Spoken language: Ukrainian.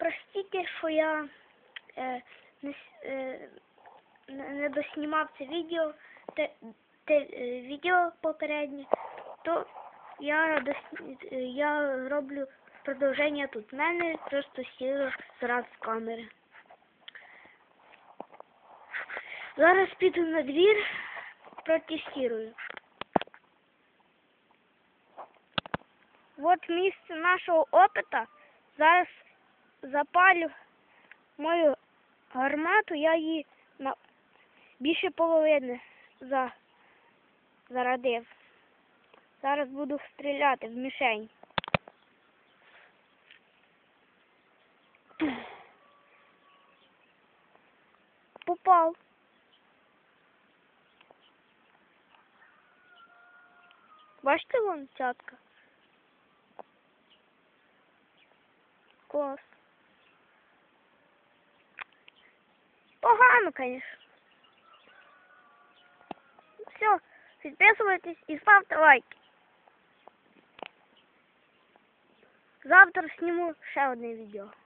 простите, що я е, не, с- е, не не доснімав це відео, те, те е, відео попереднє, то я, дос, е, я роблю продовження тут. В мене просто сіло зараз з камери. Зараз піду на двір, протестирую. Вот місце нашого опита. Зараз запалю мою гармату, я її на більше половини за... зарадив. Зараз буду стріляти в мішень. Попав. Бачите вон цятка? Клас. Погано, конечно. Все, підписуйтесь і ставте лайки. Завтра зніму ще одне відео.